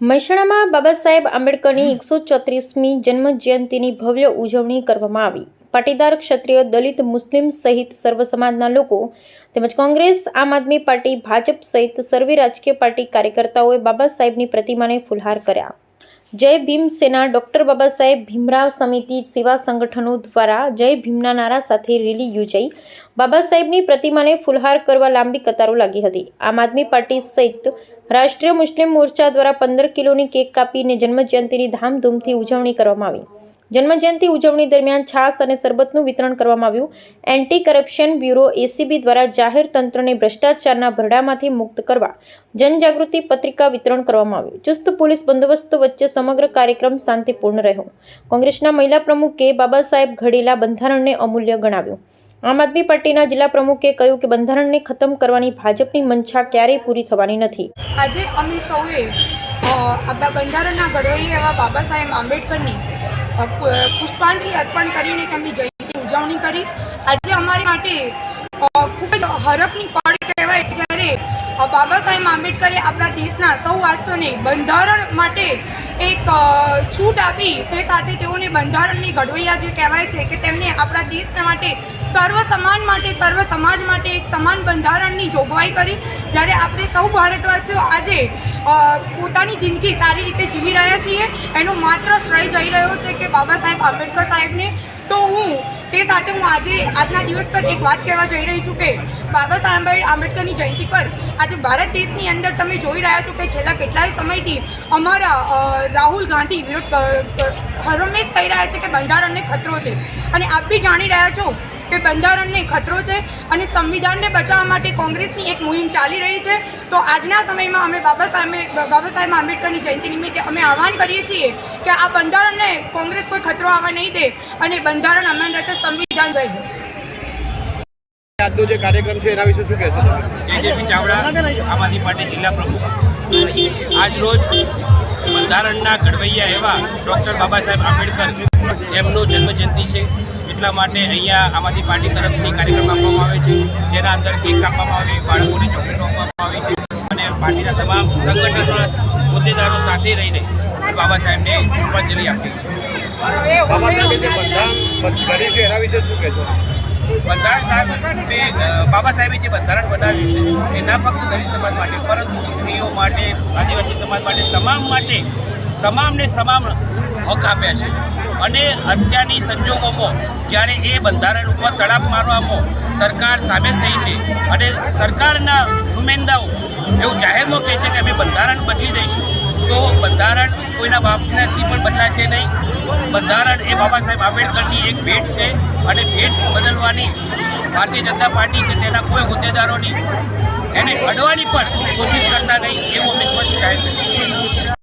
મહેસાણામાં બાબા સાહેબ આંબેડકરની એકસો ચોત્રીસમી જન્મ જયંતિની ભવ્ય ઉજવણી કરવામાં આવી. પાટીદાર ક્ષત્રિય દલિત મુસ્લિમ સહિત સર્વ સમાજના લોકો તેમજ કોંગ્રેસ, આમ આદમી પાર્ટી, ભાજપ સહિત સર્વે રાજકીય પાર્ટી કાર્યકર્તાઓએ બાબા સાહેબની પ્રતિમાને ફુલહાર કર્યા. જય ભીમ સેના ડૉક્ટર બાબા સાહેબ ભીમરાવ સમિતિ સેવા સંગઠનો દ્વારા જય ભીમના નારા સાથે રેલી યોજાઈ. બાબા સાહેબની પ્રતિમાને ફુલહાર કરવા લાંબી કતારો લાગી હતી. આમ આદમી પાર્ટી સહિત રાષ્ટ્રીય મુસ્લિમ મોરચા દ્વારા પંદર કિલોની કેક કાપીને જન્મજયંતિની ધામધૂમથી ઉજવણી કરવામાં આવી. જન્મજયંતિ ઉજવણી દરમિયાન છાસ અને શરબતનું વિતરણ કરવામાં આવ્યું. એન્ટી કરપ્શન બ્યુરો એસીબી દ્વારા જાહેર તંત્રને ભ્રષ્ટાચારના ભરડામાંથી મુક્ત કરવા જનજાગૃતિ પત્રિકા વિતરણ કરવામાં આવ્યું. ચુસ્ત પોલીસ બંદોબસ્ત વચ્ચે સમગ્ર કાર્યક્રમ શાંતિપૂર્ણ રહ્યો. કોંગ્રેસના મહિલા પ્રમુખે બાબા સાહેબ ઘડેલા બંધારણને અમૂલ્ય ગણાવ્યું. આમ આદમી પાર્ટીના જિલ્લા પ્રમુખે કહ્યું કે બંધારણને ખતમ કરવાની ભાજપની મંશા ક્યારેય પૂરી થવાની નથી. આજે અમે સૌએ આપણા બંધારણના ઘડવૈયા એવા બાબા સાહેબ આંબેડકરની પુષ્પાંજલિ અર્પણ કરીને તેમની જયંતિ ઉજવણી કરી. આજે અમારી માટે ખૂબ જ હરફની પળ કહેવાય જ્યારે બાબા સાહેબ આંબેડકરે આપણા દેશના સૌ વાસીઓને બંધારણ માટે એક છૂટ આપી તે સાથે તેઓને બંધારણની ઘડવૈયા જે કહેવાય છે કે તેમને આપણા દેશ માટે સર્વ સમાન માટે, સર્વ સમાજ માટે એક સમાન બંધારણની જોગવાઈ કરી. જ્યારે આપણે સૌ ભારતવાસીઓ આજે પોતાની જિંદગી સારી રીતે જીવી રહ્યા છીએ, એનો માત્ર શ્રેય જઈ રહ્યો છે કે બાબા સાહેબ આંબેડકર સાહેબને. તો હું, તે સાથે હું આજે, આજના દિવસ પર એક વાત કહેવા જઈ રહી છું કે બાબા સાહેબ આંબેડકરની જયંતિ પર આજે ભારત દેશની અંદર તમે જોઈ રહ્યા છો કે છેલ્લા કેટલાય સમયથી અમારા રાહુલ ગાંધી વિરુદ્ધ હરમેશ કહી રહ્યા છે કે બંધારણને ખતરો છે? અને આપ બી જાણી રહ્યા છો કે બંધારણને ખતરો છે અને સંવિધાનને બચાવવા માટે કોંગ્રેસની એક મુહિમ ચાલી રહી છે. તો આજના સમયમાં અમે બાબા સાહેબ બાબા સાહેબ આંબેડકરની જયંતિ નિમિત્તે અમે આહવાન કરીએ છીએ કે આ બંધારણને કોંગ્રેસ કોઈ ખતરો આવવા નહીં દે અને બંધારણ અમન રહેશે સંવિધાન જય આજનો જે કાર્યક્રમ છે એના વિશે શું કહેશો તેજસ્વી ચાવડા આમ આદમી પાર્ટી જિલ્લા પ્રમુખ. આજ રોજ બંધારણના ઘડવૈયા એવા ડૉક્ટર બાબા સાહેબ આંબેડકર એમનો જન્મજયંતિ છે. એટલા માટે અહીંયા આમ આદમી પાર્ટી તરફથી કાર્યક્રમ આપવામાં આવે છે જેના અંદર કેક કાપવામાં આવે બાળકોને ચોકલેટો આપવામાં આવે છે અને પાર્ટીના તમામ સંગઠનોના હોદ્દેદારો સાથે રહીને બાબા સાહેબને પુષ્પાંજલિ આપી છે બાબા સાહેબે જે બંધારણ કર્યું છે એના વિશે શું કહેશો? બંધારણ સાહેબ બાબા સાહેબે જે બંધારણ બનાવ્યું છે એ ના ફક્ત દલિત સમાજ માટે, પરંતુ સ્ત્રીઓ માટે, આદિવાસી સમાજ માટે, તમામ માટે તમામને સમાન હક આપ્યા છે. અને અત્યારની સંજોગોમાં જ્યારે એ બંધારણ ઉપર તડાપ મારવામાં સરકાર સામેલ થઈ છે અને સરકારના નુમાઇંદાઓ એવું જાહેરમાં કહે છે કે અમે બંધારણ બદલી દઈશું. તો બંધારણ કોઈના બાપનાથી પણ બદલાશે નહીં. બંધારણ એ બાબા સાહેબ આંબેડકરની એક ભેટ છે અને ભેટ બદલવાની ભારતીય જનતા પાર્ટી કે તેના કોઈ હોદ્દેદારોની એને અડવાની પણ કોશિશ કરતા નહીં એવું અમે સ્પષ્ટ જાહેર કરીશું